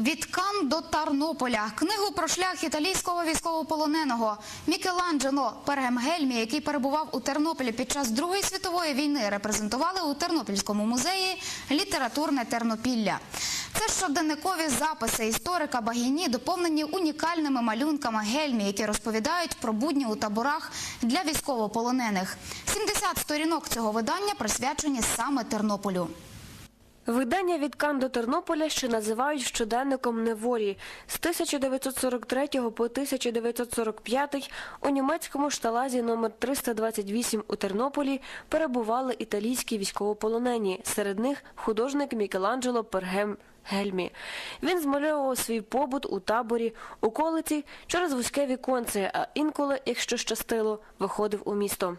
Від Кан до Тарнополя книгу про шлях італійського військовополоненого Мікеланджело Пергемгельмі, який перебував у Тернополі під час Другої світової війни, репрезентували у Тернопільському музеї літературне Тернопілля. Це щоденникові записи історика Багіні, доповнені унікальними малюнками Гельмі, які розповідають про будні у таборах для військовополонених. 70 сторінок цього видання присвячені саме Тернополю. Видання від Кан до Тернополя ще називають щоденником неволі. З 1943 по 1945 у німецькому шталазі номер 328 у Тернополі перебували італійські військовополонені. Серед них художник Мікеланджело Пергем Гельмі. Він змальовував свій побут у таборі, у колиці через вузьке віконце, а інколи, якщо щастило, виходив у місто.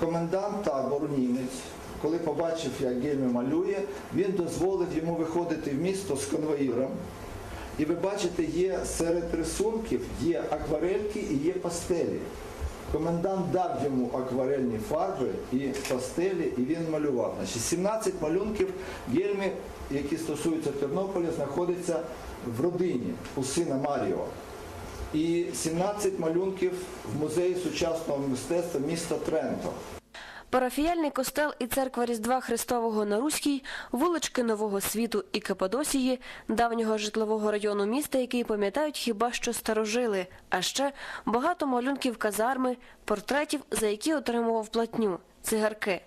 Комендант табору німець, коли побачив, як Гельмі малює, він дозволив йому виходити в місто з конвоїром. І ви бачите, є серед рисунків є акварельки і є пастелі. Комендант дав йому акварельні фарби і пастелі, і він малював. Значить, 17 малюнків Гельмі, які стосуються Тернополя, знаходяться в родині у сина Маріо. І 17 малюнків в музеї сучасного мистецтва міста Тренто. Парафіяльний костел і церква Різдва Христового на Руській, вулички Нового Світу і Кападосії, давнього житлового району міста, який пам'ятають хіба що старожили, а ще багато малюнків казарми, портретів, за які отримував платню, цигарки.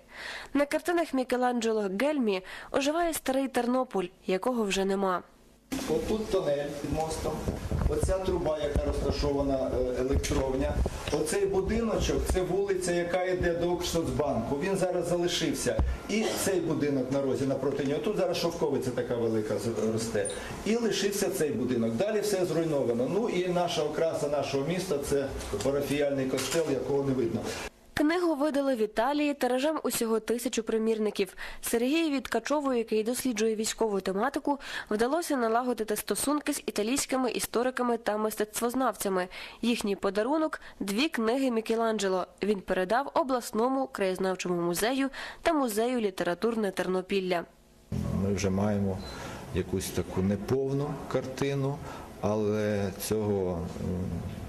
На картинах Мікеланджело Гельмі оживає старий Тернополь, якого вже нема. Отут тонель під мостом, оця труба, яка розташована е, електровня. Оцей будиночок це вулиця, яка йде до Укрсоцбанку. Він зараз залишився. І цей будинок на розі напроти нього. Тут зараз шовковиця така велика росте. І лишився цей будинок. Далі все зруйновано. Ну і наша окраса нашого міста це парафіяльний костел, якого не видно. Книгу видали в Італії тиражем усього тисячу примірників. Сергієві Ткачову, який досліджує військову тематику, вдалося налагодити стосунки з італійськими істориками та мистецтвознавцями. Їхній подарунок дві книги Мікеланджело. Він передав обласному краєзнавчому музею та музею літературне Тернопілля. Ми вже маємо якусь таку неповну картину, але цього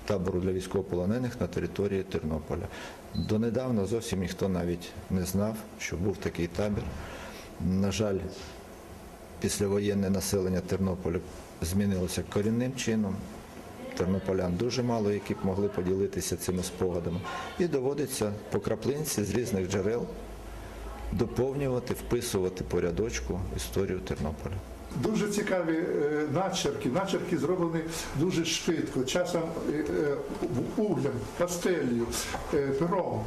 табору для військовополонених на території Тернополя. Донедавна зовсім ніхто навіть не знав, що був такий табір. На жаль, післявоєнне населення Тернополя змінилося корінним чином. Тернополян дуже мало, які б могли поділитися цими спогадами. І доводиться по краплинці з різних джерел доповнювати, вписувати по рядочку історію Тернополя. Дуже цікаві е, начерки. Начерки зроблені дуже швидко, часом е, е, углем, пастелью, пером.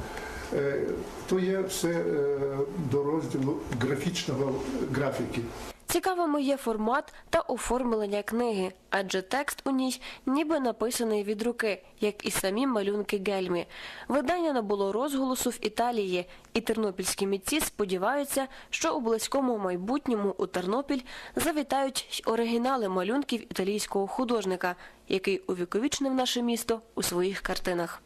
То є все до розділу графічного графіки. Цікавими є формат та оформлення книги, адже текст у ній ніби написаний від руки, як і самі малюнки Гельмі. Видання набуло розголосу в Італії, і тернопільські митці сподіваються, що у близькому майбутньому у Тернопіль завітають оригінали малюнків італійського художника, який увіковічнив наше місто у своїх картинах.